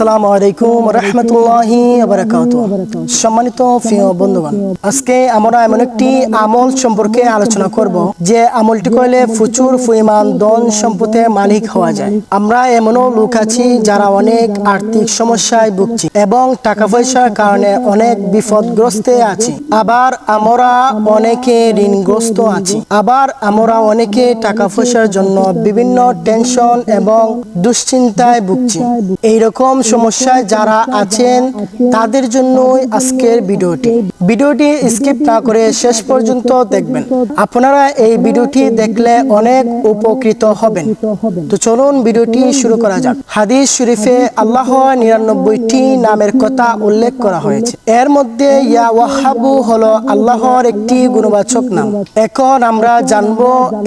আসসালামু আলাইকুম রহমতুল্লাহি সম্মানিত বন্ধুগণ। আজকে আমরা এমন একটি আমল সম্পর্কে আলোচনা করব যে আমলটি করলে প্রচুর পরিমাণ ধন সম্পদের মালিক হওয়া যায়। আমরা এমনও লোক আছি যারা অনেক আর্থিক সমস্যায় ভুগছি এবং টাকা পয়সার কারণে অনেক বিপদগ্রস্তে আছি। আবার আমরা অনেকে ঋণগ্রস্ত আছি। আবার আমরা অনেকে টাকা পয়সার জন্য বিভিন্ন টেনশন এবং দুশ্চিন্তায় ভুগছি। এইরকম সমস্যায় যারা আছেন, তাদের জন্যই আজকের ভিডিওটি। ভিডিওটি স্কিপ না করে শেষ পর্যন্ত দেখবেন। আপনারা এই ভিডিওটি দেখলে অনেক উপকৃত হবেন। তো চলুন ভিডিওটি শুরু করা যাক। হাদিস শরীফে আল্লাহ নিরানব্বইটি নামের কথা উল্লেখ করা হয়েছে। এর মধ্যে ইয়া ওয়াহাবু হলো আল্লাহর একটি গুণবাচক নাম। এখন আমরা জানব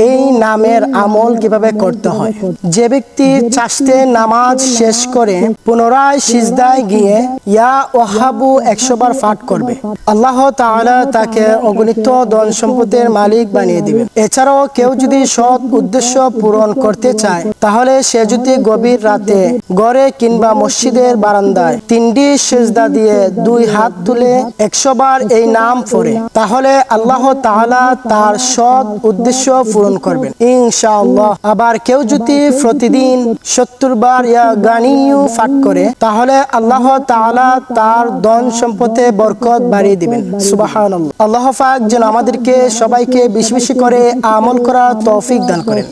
এই নামের আমল কীভাবে করতে হয়। যে ব্যক্তি চাষতে নামাজ শেষ করে পুনরায় সিজদায় গিয়ে ইয়া ওয়াহাবু একশো বার পাঠ করবে। আল্লাহ তাআলা তাকে অগণিত ধন সম্পদের মালিক বানিয়ে দিবেন। এছাড়াও কেউ যদি সৎ উদ্দেশ্য পূরণ করতে চায়, তাহলে সে যদি গভীর রাতে গড়ে কিংবা মসজিদের বারান্দায় তিনটি সেজদা দিয়ে দুই হাত তুলে একশো বার এই নাম পড়ে, তাহলে আল্লাহ তাআলা তার সৎ উদ্দেশ্য পূরণ করবেন। ইনশাআল্লাহ। আবার কেউ যদি প্রতিদিন সত্তর বার ইয়া গানিউ পাঠ করে তাহলে আল্লাহ তার ধন সম্পদে বরকত বাড়িয়ে দিবেন। সুবহানাল্লাহ। আল্লাহ পাক যেন আমাদেরকে সবাইকে বেশি বেশি করে আমল করার তৌফিক দান করেন।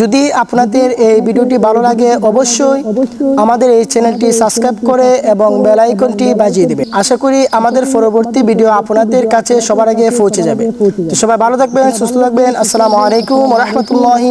যদি আপনাদের এই ভিডিওটি ভালো লাগে, অবশ্যই আমাদের এই চ্যানেলটি সাবস্ক্রাইব করে এবং বেল আইকনটি বাজিয়ে দিবেন। আশা করি আমাদের পরবর্তী ভিডিও আপনাদের কাছে সবার আগে পৌঁছে যাবে। সবাই ভালো থাকবেন, সুস্থ থাকবেন। আসসালামু আলাইকুম রহমতুল্লাহি